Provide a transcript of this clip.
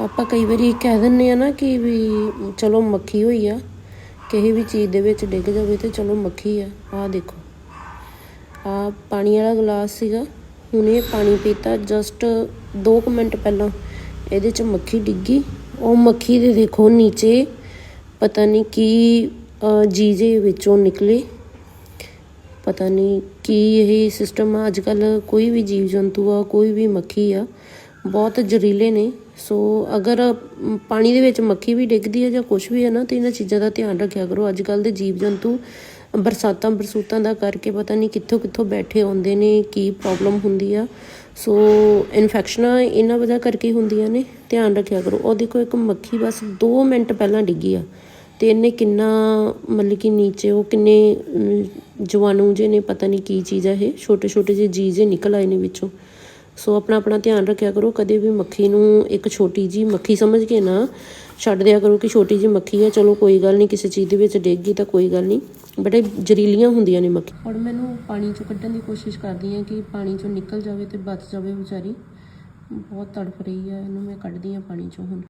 ਆਪਾਂ ਕਈ ਵਾਰੀ ਕਹਿ ਦਿੰਨੇ ਆ ਨਾ ਕਿ ਵੀ ਚਲੋ ਮੱਖੀ ਹੋਈ ਆ, ਕਿਸੇ ਵੀ ਚੀਜ਼ ਦੇ ਵਿੱਚ ਡਿੱਗ ਜਾਵੇ ਤੇ ਚਲੋ ਮੱਖੀ ਆ। ਆਹ ਦੇਖੋ। ਆ ਪਾਣੀ ਵਾਲਾ ਗਲਾਸ ਸੀਗਾ। ਹੁਣੇ ਪਾਣੀ ਪੀਤਾ ਜਸਟ 2 ਮਿੰਟ ਪਹਿਲਾਂ ਇਹਦੇ ਚ ਮੱਖੀ ਡਿੱਗੀ। ਉਹ ਮੱਖੀ ਦੇ ਦੇਖੋ ਨੀਚੇ ਪਤਾ ਨਹੀਂ ਕੀ ਜੀਜੇ ਵਿੱਚੋਂ ਨਿਕਲੇ। ਪਤਾ ਨਹੀਂ ਕੀ ਇਹ ਸਿਸਟਮ ਆ। ਅੱਜ ਕੱਲ ਕੋਈ ਵੀ ਜੀਵ ਜੰਤੂ ਆ, ਕੋਈ ਵੀ ਮੱਖੀ ਆ ਬਹੁਤ ਜ਼ਹਿਰੀਲੇ ਨੇ। ਸੋ ਅਗਰ ਪਾਣੀ ਦੇ ਵਿੱਚ ਮੱਖੀ ਵੀ ਡਿੱਗਦੀ ਹੈ ਜਾਂ ਕੁਝ ਵੀ ਹੈ ਨਾ ਤੇ ਇਹਨਾਂ ਚੀਜ਼ਾਂ ਦਾ ਧਿਆਨ ਰੱਖਿਆ ਕਰੋ। ਅੱਜ ਕੱਲ ਦੇ ਜੀਵ ਜੰਤੂ ਬਰਸਾਤਾਂ ਬਰਸੂਤਾਂ ਦਾ ਕਰਕੇ ਪਤਾ ਨਹੀਂ ਕਿੱਥੋਂ ਕਿੱਥੋਂ ਬੈਠੇ ਆਉਂਦੇ ਨੇ ਕੀ ਪ੍ਰੋਬਲਮ ਹੁੰਦੀ ਆ। ਸੋ ਇਨਫੈਕਸ਼ਨਾਂ ਇਹਨਾਂ ਵਜ੍ਹਾ ਕਰਕੇ ਹੁੰਦੀਆਂ ਨੇ। ਧਿਆਨ ਰੱਖਿਆ ਕਰੋ। ਉਹ ਦੇਖੋ ਇੱਕ ਮੱਖੀ ਬਸ 2 ਮਿੰਟ ਪਹਿਲਾਂ ਡਿੱਗੀ ਆ। ਤੇ ਇਹਨੇ ਕਿੰਨਾ ਮਤਲਬ ਕਿ ਨੀਚੇ ਉਹ ਕਿੰਨੇ ਅਮ, ਜਵਾਨੂ ਜੇ ਨੇ ਪਤਾ ਨਹੀਂ ਕੀ ਚੀਜ਼ ਆ ਇਹ। ਛੋਟੇ ਛੋਟੇ ਜਿਹੇ ਜੀ ਜੇ ਨਿਕਲ ਆਏ ਨੇ ਵਿੱਚੋਂ। ਸੋ ਆਪਣਾ ਆਪਣਾ ਧਿਆਨ ਰੱਖਿਆ ਕਰੋ, ਕਦੇ ਵੀ ਮੱਖੀ ਨੂੰ ਇੱਕ ਛੋਟੀ ਜੀ ਮੱਖੀ ਸਮਝ ਕੇ ਨਾ ਛੱਡ ਦਿਆ ਕਰੋ ਕਿ ਛੋਟੀ ਜੀ ਮੱਖੀ ਹੈ ਚਲੋ ਕੋਈ ਗੱਲ ਨਹੀਂ, ਕਿਸੇ ਚੀਜ਼ ਦੇ ਵਿੱਚ ਡਿੱਗ ਗਈ ਤਾਂ ਕੋਈ ਗੱਲ ਨਹੀਂ। ਬੜੇ ਜ਼ਰੀਲੀਆਂ ਹੁੰਦੀਆਂ ਨੇ ਮੱਖੀ। ਹੁਣ ਮੈਨੂੰ ਪਾਣੀ ਚੋਂ ਕੱਢਣ ਦੀ ਕੋਸ਼ਿਸ਼ ਕਰਦੀ ਹਾਂ ਕਿ ਪਾਣੀ ਚੋਂ ਨਿਕਲ ਜਾਵੇ ਤੇ ਬਚ ਜਾਵੇ ਵਿਚਾਰੀ। ਬਹੁਤ ਤੜਫ ਰਹੀ ਹੈ ਇਹਨੂੰ ਮੈਂ ਕੱਢਦੀ ਹਾਂ ਪਾਣੀ ਚੋਂ ਹੁਣ।